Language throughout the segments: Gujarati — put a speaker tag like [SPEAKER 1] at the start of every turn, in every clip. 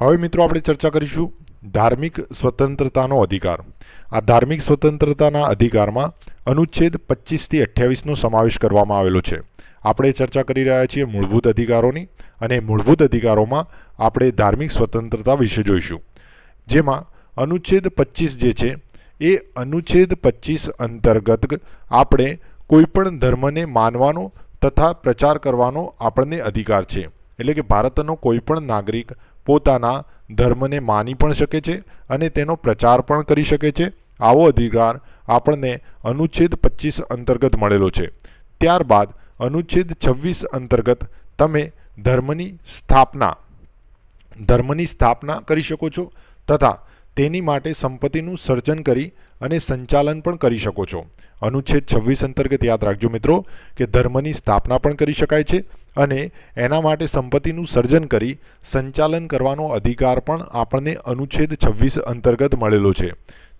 [SPEAKER 1] હવે મિત્રો આપણે ચર્ચા કરીશું ધાર્મિક સ્વતંત્રતાનો અધિકાર. આ ધાર્મિક સ્વતંત્રતાના અધિકારમાં અનુચ્છેદ પચીસથી અઠ્યાવીસનો સમાવેશ કરવામાં આવેલો છે. આપણે ચર્ચા કરી રહ્યા છીએ મૂળભૂત અધિકારોની અને મૂળભૂત અધિકારોમાં આપણે ધાર્મિક સ્વતંત્રતા વિશે જોઈશું. જેમાં અનુચ્છેદ પચીસ જે છે, એ અનુચ્છેદ પચીસ અંતર્ગત આપણે કોઈપણ ધર્મને માનવાનો તથા પ્રચાર કરવાનો આપણને અધિકાર છે. એટલે કે ભારતનો કોઈપણ નાગરિક પોતાના ધર્મને માની પણ શકે છે અને તેનો પ્રચાર પણ કરી શકે છે. આવો અધિકાર આપણને અનુચ્છેદ પચીસ અંતર્ગત મળેલો છે. ત્યારબાદ અનુચ્છેદ છવ્વીસ અંતર્ગત તમે ધર્મની સ્થાપના ધર્મની સ્થાપના કરી શકો છો તથા તેની માટે સંપત્તિનું સર્જન કરી અને સંચાલન પણ કરી શકો છો. અનુચ્છેદ છવ્વીસ અંતર્ગત યાદ રાખજો મિત્રો કે ધર્મની સ્થાપના પણ કરી શકાય છે અને એના માટે સંપત્તિનું સર્જન કરી સંચાલન કરવાનો અધિકાર પણ આપણને અનુચ્છેદ છવ્વીસ અંતર્ગત મળેલો છે.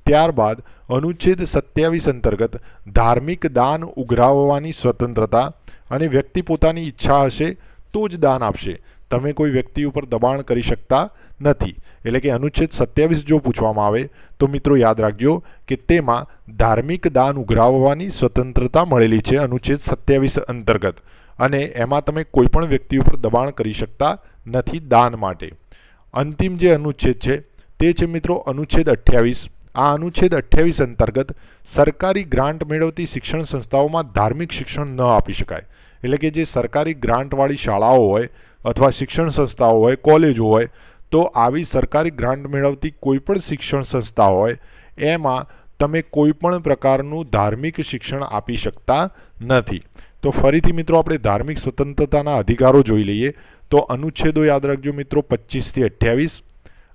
[SPEAKER 1] ત્યારબાદ અનુચ્છેદ સત્યાવીસ અંતર્ગત ધાર્મિક દાન ઉઘરાવવાની સ્વતંત્રતા અને વ્યક્તિ પોતાની ઈચ્છા હશે તો જ દાન આપશે. તમે કોઈ વ્યક્તિ ઉપર દબાણ કરી શકતા નથી. એટલે કે અનુચ્છેદ સત્યાવીસ જો પૂછવામાં આવે, તો મિત્રો યાદ રાખજો કે તેમાં ધાર્મિક દાન ઉઘરાવવાની સ્વતંત્રતા મળેલી છે અનુચ્છેદ સત્યાવીસ અંતર્ગત. અને એમાં તમે કોઈ પણ વ્યક્તિ ઉપર દબાણ કરી શકતા નથી દાન માટે. અંતિમ જે અનુચ્છેદ છે, તે છે મિત્રો અનુચ્છેદ અઠ્યાવીસ. આ અનુચ્છેદ અઠ્યાવીસ અંતર્ગત સરકારી ગ્રાન્ટ મેળવતી શિક્ષણ સંસ્થાઓમાં ધાર્મિક શિક્ષણ ન આપી શકાય. એટલે કે જે સરકારી ગ્રાન્ટવાળી શાળાઓ હોય અથવા શિક્ષણ સંસ્થાઓ હોય, કોલેજો હોય, તો આવી સરકારી ગ્રાન્ટ મેળવતી કોઈ પણ શિક્ષણ સંસ્થા હોય, એમાં તમે કોઈપણ પ્રકારનું ધાર્મિક શિક્ષણ આપી શકતા નથી. તો ફરીથી મિત્રો આપણે ધાર્મિક સ્વતંત્રતાના અધિકારો જોઈ લઈએ. તો અનુચ્છેદો યાદ રાખજો મિત્રો પચીસથી અઠ્યાવીસ.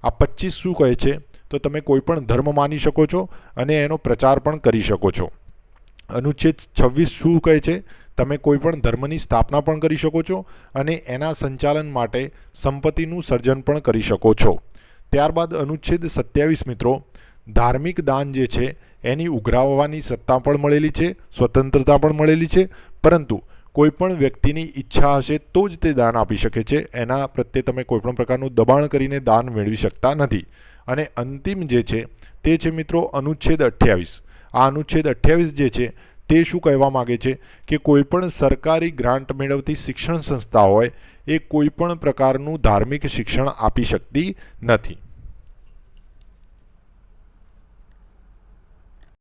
[SPEAKER 1] આ પચીસ શું કહે છે? તો તમે કોઈ પણ ધર્મ માની શકો છો અને એનો પ્રચાર પણ કરી શકો છો. અનુચ્છેદ છવ્વીસ શું કહે છે? તમે કોઈ પણ ધર્મની સ્થાપના પણ કરી શકો છો અને એના સંચાલન માટે સંપત્તિનું સર્જન પણ કરી શકો છો. ત્યારબાદ અનુચ્છેદ સત્યાવીસ મિત્રો, ધાર્મિક દાન જે છે, એની ઉઘરાવવાની સત્તા પણ મળેલી છે, સ્વતંત્રતા પણ મળેલી છે, પરંતુ કોઈપણ વ્યક્તિની ઈચ્છા હશે તો જ તે દાન આપી શકે છે. એના પ્રત્યે તમે કોઈપણ પ્રકારનું દબાણ કરીને દાન મેળવી શકતા નથી. અને અંતિમ જે છે તે છે મિત્રો અનુચ્છેદ અઠ્યાવીસ. આ અનુચ્છેદ અઠ્યાવીસ જે છે તે શું કહેવા માગે છે કે કોઈપણ સરકારી ગ્રાન્ટ મેળવતી શિક્ષણ સંસ્થા હોય એ કોઈપણ પ્રકારનું ધાર્મિક શિક્ષણ આપી શકતી નથી.